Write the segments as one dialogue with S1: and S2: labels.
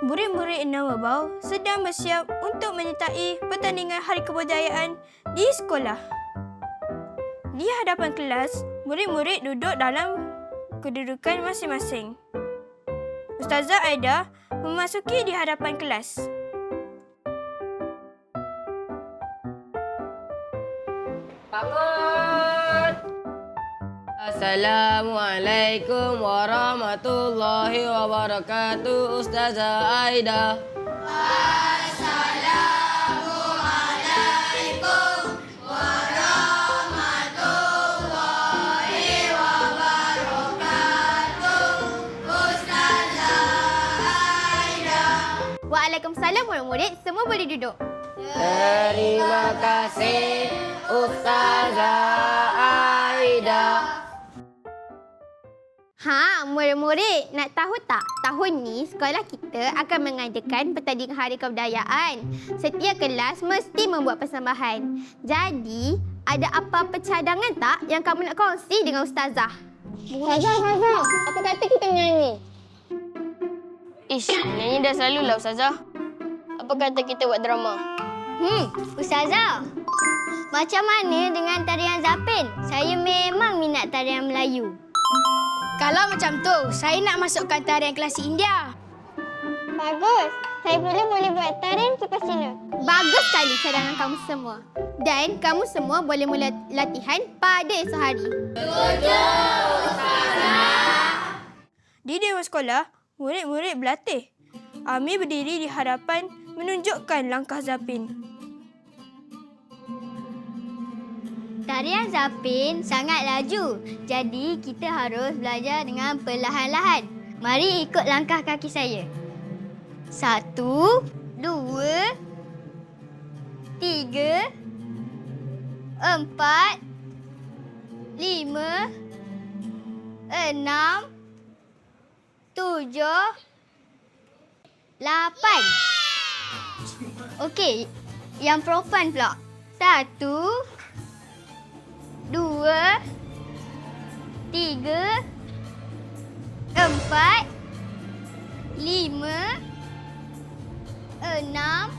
S1: Murid-murid Nawabau sedang bersiap untuk menyertai pertandingan Hari Kebudayaan di sekolah. Di hadapan kelas, murid-murid duduk dalam kedudukan masing-masing. Ustazah Aida memasuki di hadapan kelas.
S2: Bangun! Assalamualaikum warahmatullahi wabarakatuh Ustazah Aida
S3: Waalaikumsalam murid-murid, semua boleh duduk.
S2: Terima kasih Ustazah Aida
S3: Ha, murid-murid, nak tahu tak? Tahun ni sekolah kita akan mengadakan pertandingan Hari Kebudayaan. Setiap kelas mesti membuat persembahan. Jadi, ada apa-apa cadangan tak yang kamu nak kongsi dengan ustazah?
S4: Ustazah, Ustazah, apa kata kita nyanyi?
S5: Ish, nyanyi dah selalu lah Ustazah. Apa kata kita buat drama?
S4: Hmm, Ustazah. Macam mana dengan tarian Zapin? Saya memang minat tarian Melayu.
S1: Kalau macam tu, saya nak masukkan tarian klasik India.
S4: Bagus. Saya pula boleh buat tarian kipas Cina.
S3: Bagus sekali cadangan kamu semua. Dan kamu semua boleh mula latihan pada esok hari.
S1: Di dewan sekolah, murid-murid berlatih. Ami berdiri di hadapan menunjukkan langkah Zapin.
S4: Tarian Zapin sangat laju. Jadi kita harus belajar dengan perlahan-lahan. Mari ikut langkah kaki saya. Satu, dua, tiga, empat, lima, enam, tujuh, lapan. Okey, yang perempuan pula. Satu, dua, tiga, empat, lima, enam,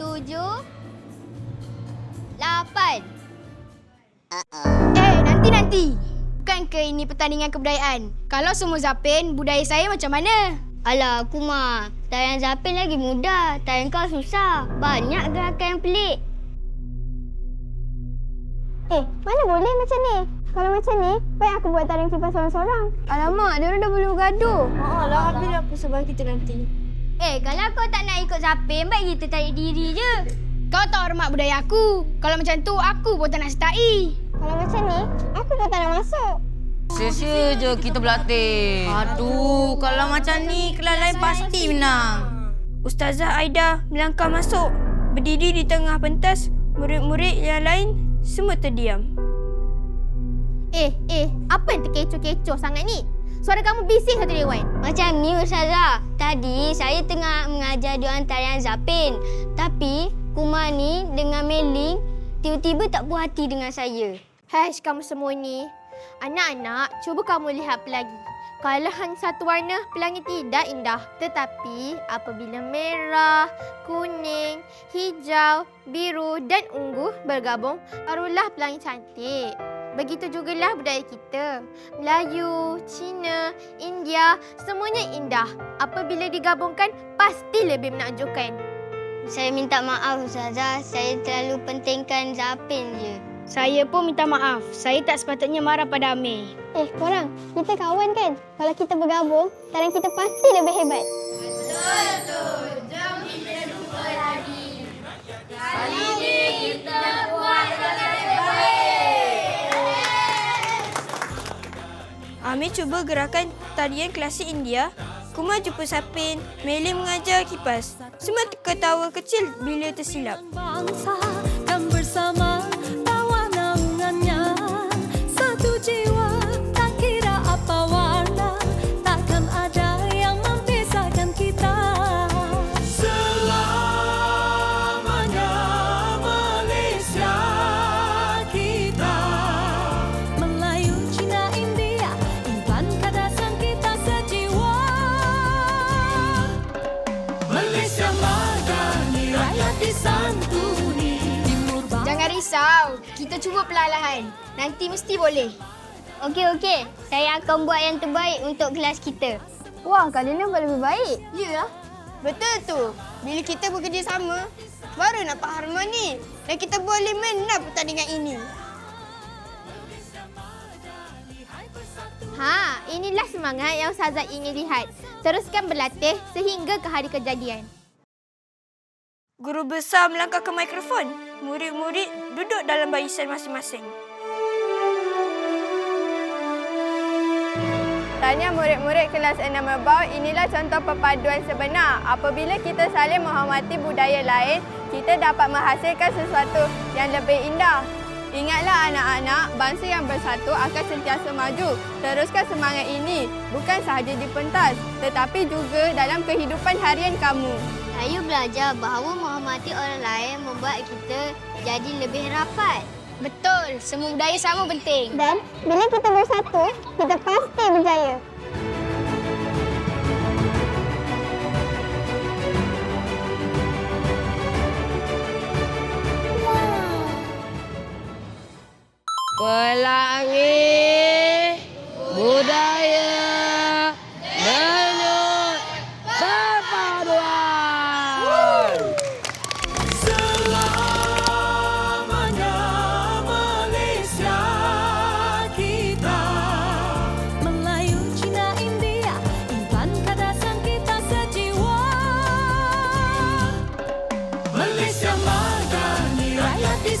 S4: tujuh, lapan.
S1: Eh, nanti-nanti. Bukankah ini pertandingan kebudayaan? Kalau semua Zapin, budaya saya macam mana?
S4: Alah, aku mah. Tarian Zapin lagi mudah. Tarian kau susah. Banyak gerakan yang pelik. Eh, mana boleh macam ni? Kalau macam ni, baik aku buat tarian kipas seorang-seorang.
S1: Alamak, dia orang dah boleh bergaduh. Oh, lah, bila aku sebab kita nanti.
S4: Eh, kalau kau tak nak ikut Zapin, baik kita tarik diri je.
S1: Kau tak hormat budaya aku. Kalau macam tu, aku pun tak nak sertai.
S4: Kalau macam ni, aku pun tak nak masuk.
S2: Sia-sia je kita berlatih Aduh, kalau macam ni kelas lain pasti menang
S1: Ustazah Aida melangkah masuk. Berdiri di tengah pentas, murid-murid yang lain semua terdiam.
S3: Eh, eh, apa yang terkecoh-kecoh sangat ni? Suara kamu bising satu dewan.
S4: Macam ni Ustazah. Tadi saya tengah mengajar diorang tarian Zapin. Tapi Kumar ni dengan Meling tiba-tiba tak puas hati dengan saya.
S3: Hash kamu semua ni. Anak-anak, cuba kamu lihat pelangi. Kalau hanya satu warna, pelangi tidak indah. Tetapi apabila merah, kuning, hijau, biru dan ungu bergabung, barulah pelangi cantik. Begitu jugalah budaya kita. Melayu, Cina, India, semuanya indah. Apabila digabungkan, pasti lebih menakjubkan.
S4: Saya minta maaf Ustazah. Saya terlalu pentingkan Zapin je.
S1: Saya pun minta maaf. Saya tak sepatutnya marah pada Amir.
S4: Eh, korang. Kita kawan kan? Kalau kita bergabung, tarian kita pasti lebih hebat.
S1: Amir cuba gerakan tarian klasik India. Kumar jumpa sapin. Meli mengajar kipas. Semua ketawa kecil bila tersilap.
S6: bangsa dan bersama
S3: risau. Kita cuba perlahan. Nanti mesti boleh.
S4: Okey, okey. Saya akan buat yang terbaik untuk kelas kita.
S3: Wah, kalian nampak lebih baik.
S1: Ya, betul tu. Bila kita bekerjasama, baru nampak harmoni. Dan kita boleh menang pertandingan ini.
S3: Ha, inilah semangat yang Ustazah ingin lihat. Teruskan berlatih sehingga ke hari kejadian.
S1: Guru besar melangkah ke mikrofon. Murid-murid duduk dalam barisan masing-masing.
S7: Tanya murid-murid kelas 6 bawah, inilah contoh perpaduan sebenar. Apabila kita saling menghormati budaya lain, kita dapat menghasilkan sesuatu yang lebih indah. Ingatlah anak-anak, bangsa yang bersatu akan sentiasa maju. Teruskan semangat ini, bukan sahaja di pentas, tetapi juga dalam kehidupan harian kamu.
S4: Saya belajar bahawa menghormati orang lain membuat kita jadi lebih rapat.
S3: Betul. Semua budaya sama penting.
S4: Dan bila kita bersatu, kita pasti berjaya. Pelangi.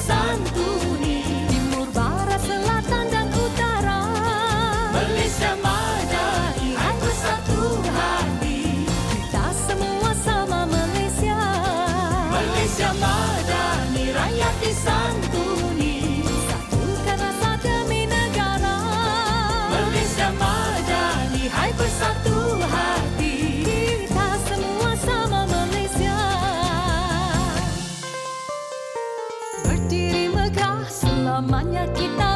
S4: Santo. selamanya kita